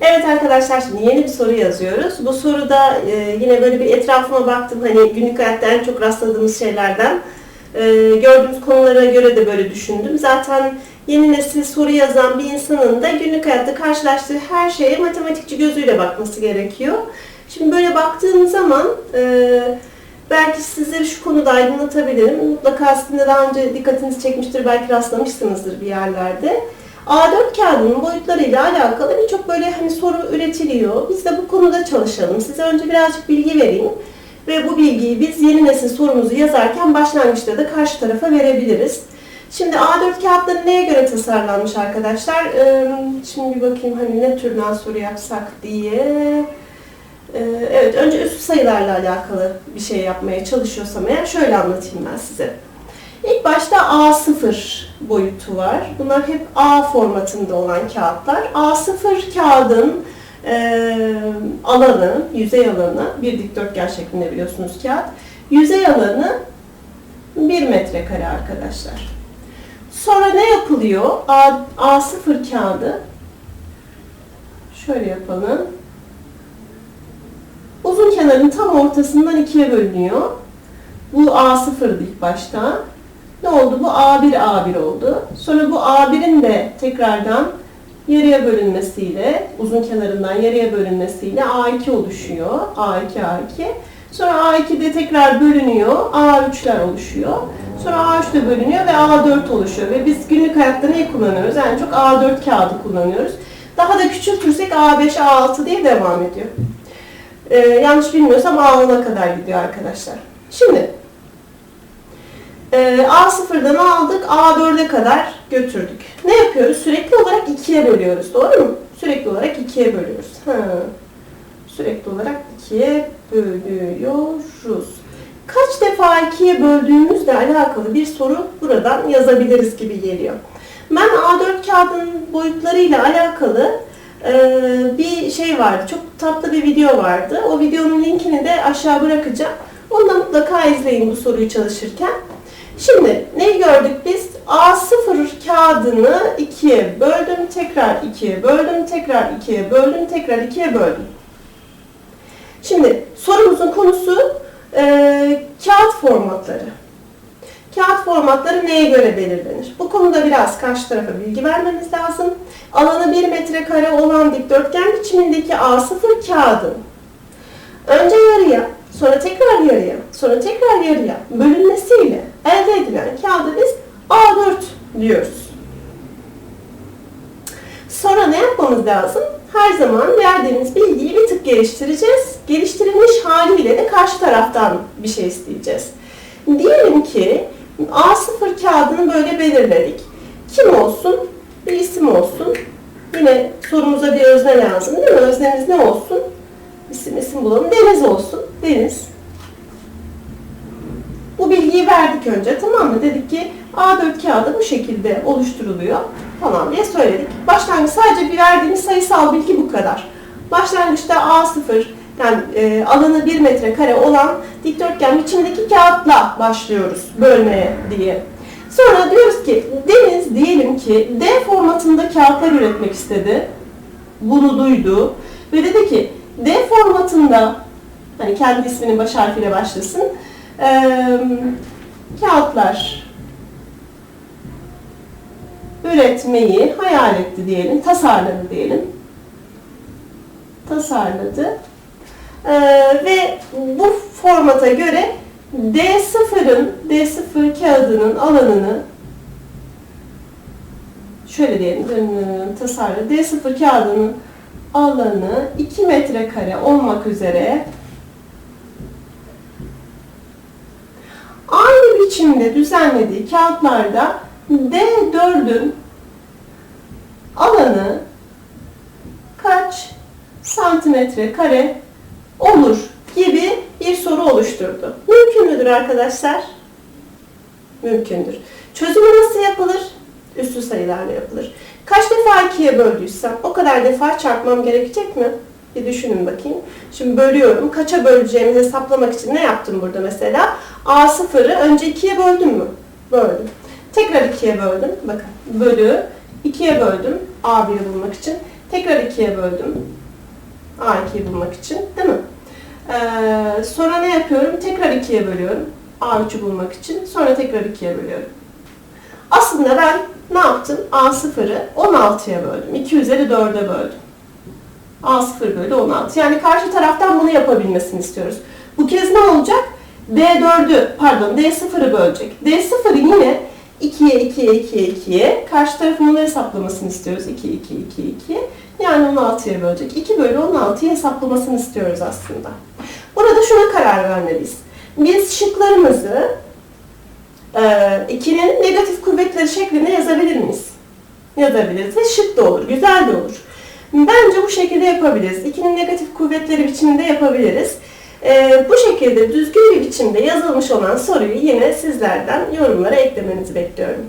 Evet arkadaşlar şimdi yeni bir soru yazıyoruz. Bu soruda e, yine böyle bir etrafıma baktım hani günlük hayatta en çok rastladığımız şeylerden e, gördüğümüz konulara göre de böyle düşündüm. Zaten yeni nesil soru yazan bir insanın da günlük hayatta karşılaştığı her şeye matematikçi gözüyle bakması gerekiyor. Şimdi böyle baktığım zaman e, belki sizleri şu konuda aydınlatabilirim. Mutlaka sizin daha önce dikkatinizi çekmiştir, belki rastlamışsınızdır bir yerlerde. A4 kağıdının boyutlarıyla alakalı birçok böyle hani soru üretiliyor. Biz de bu konuda çalışalım. Size önce birazcık bilgi vereyim. Ve bu bilgiyi biz yeni nesil sorumuzu yazarken başlangıçta da karşı tarafa verebiliriz. Şimdi A4 kağıtları neye göre tasarlanmış arkadaşlar? Ee, Şimdi bir bakayım hani ne türden soru yapsak diye. Ee, Evet, önce üst sayılarla alakalı bir şey yapmaya çalışıyorsam eğer şöyle anlatayım ben size. İlk başta A0 boyutu var. Bunlar hep A formatında olan kağıtlar. A0 kağıdın e, alanı, yüzey alanı, bir dikdörtgen şeklinde biliyorsunuz kağıt. Yüzey alanı 1 metrekare arkadaşlar. Sonra ne yapılıyor? A, A0 kağıdı şöyle yapalım. Uzun kenarın tam ortasından ikiye bölünüyor. Bu A0'dı ilk başta. Ne oldu? Bu A1 A1 oldu. Sonra bu A1'in de tekrardan yarıya bölünmesiyle, uzun kenarından yarıya bölünmesiyle A2 oluşuyor. A2 A2. Sonra A2 de tekrar bölünüyor. A3'ler oluşuyor. Sonra A3 de bölünüyor ve A4 oluşuyor. Ve biz günlük hayatta neyi kullanıyoruz? En çok A4 kağıdı kullanıyoruz. Daha da küçültürsek A5, A6 diye devam ediyor. Ee, yanlış bilmiyorsam A10'a kadar gidiyor arkadaşlar. Şimdi A0'dan aldık, A4'e kadar götürdük. Ne yapıyoruz? Sürekli olarak ikiye bölüyoruz. Doğru mu? Sürekli olarak ikiye bölüyoruz. Ha. Sürekli olarak ikiye bölüyoruz. Kaç defa ikiye böldüğümüzle alakalı bir soru buradan yazabiliriz gibi geliyor. Ben A4 kağıdının boyutlarıyla alakalı e, bir şey vardı. Çok tatlı bir video vardı. O videonun linkini de aşağı bırakacağım. Onu da mutlaka izleyin bu soruyu çalışırken. Şimdi ne gördük biz? A0 kağıdını ikiye böldüm, tekrar ikiye böldüm, tekrar ikiye böldüm, tekrar ikiye böldüm. Şimdi sorumuzun konusu e, kağıt formatları. Kağıt formatları neye göre belirlenir? Bu konuda biraz karşı tarafa bilgi vermemiz lazım. Alanı 1 metrekare olan dikdörtgen biçimindeki A0 kağıdın önce yarıya, sonra tekrar yarıya, sonra tekrar yarıya bölünmesiyle elde edilen kağıdı biz A4 diyoruz. Sonra ne yapmamız lazım? Her zaman verdiğimiz bilgiyi bir tık geliştireceğiz. Geliştirilmiş haliyle de karşı taraftan bir şey isteyeceğiz. Diyelim ki A0 kağıdını böyle belirledik. Kim olsun? Bir isim olsun. Yine sorumuza bir özne lazım değil mi? Öznemiz ne olsun? İsim isim bulalım. Deniz olsun. Deniz. Bu bilgiyi verdik önce tamam mı? Dedik ki A4 kağıdı bu şekilde oluşturuluyor falan diye söyledik. Başlangıç sadece bir verdiğimiz sayısal bilgi bu kadar. Başlangıçta A0 yani e, alanı 1 metrekare olan dikdörtgen biçimdeki kağıtla başlıyoruz bölmeye diye. Sonra diyoruz ki Deniz diyelim ki D formatında kağıtlar üretmek istedi. Bunu duydu ve dedi ki D formatında hani kendi isminin baş harfiyle başlasın e, kağıtlar üretmeyi hayal etti diyelim, tasarladı diyelim. Tasarladı. E, ve bu formata göre D0'ın, D0 kağıdının alanını şöyle diyelim, tasarladı. D0 kağıdının alanı 2 metrekare olmak üzere biçimde düzenlediği kağıtlarda D4'ün alanı kaç santimetre kare olur gibi bir soru oluşturdu. Mümkün müdür arkadaşlar? Mümkündür. Çözümü nasıl yapılır? Üstü sayılarla yapılır. Kaç defa ikiye böldüysem o kadar defa çarpmam gerekecek mi? Bir düşünün bakayım. Şimdi bölüyorum. Kaça böleceğimi hesaplamak için ne yaptım burada mesela? A0'ı önce ikiye böldüm mü? Böldüm. Tekrar ikiye böldüm. Bakın bölü. ikiye böldüm. A1'i bulmak için. Tekrar ikiye böldüm. A2'yi bulmak için değil mi? Ee, sonra ne yapıyorum? Tekrar 2'ye bölüyorum. A3'ü bulmak için. Sonra tekrar 2'ye bölüyorum. Aslında ben ne yaptım? A0'ı 16'ya böldüm. 2 üzeri 4'e böldüm. A0 bölü 16. Yani karşı taraftan bunu yapabilmesini istiyoruz. Bu kez ne olacak? D4'ü, pardon D0'ı bölecek. D0'ı yine 2'ye, 2'ye, 2'ye, 2'ye. Karşı tarafın bunu hesaplamasını istiyoruz. 2, 2, 2, 2. Yani 16'ya bölecek. 2 bölü 16'yı hesaplamasını istiyoruz aslında. Burada şuna karar vermeliyiz. Biz şıklarımızı e, 2'nin negatif kuvvetleri şeklinde yazabilir miyiz? Yazabiliriz ve şık da olur, güzel de olur. Bu şekilde yapabiliriz. 2'nin negatif kuvvetleri biçiminde yapabiliriz. Ee, bu şekilde düzgün bir biçimde yazılmış olan soruyu yine sizlerden yorumlara eklemenizi bekliyorum.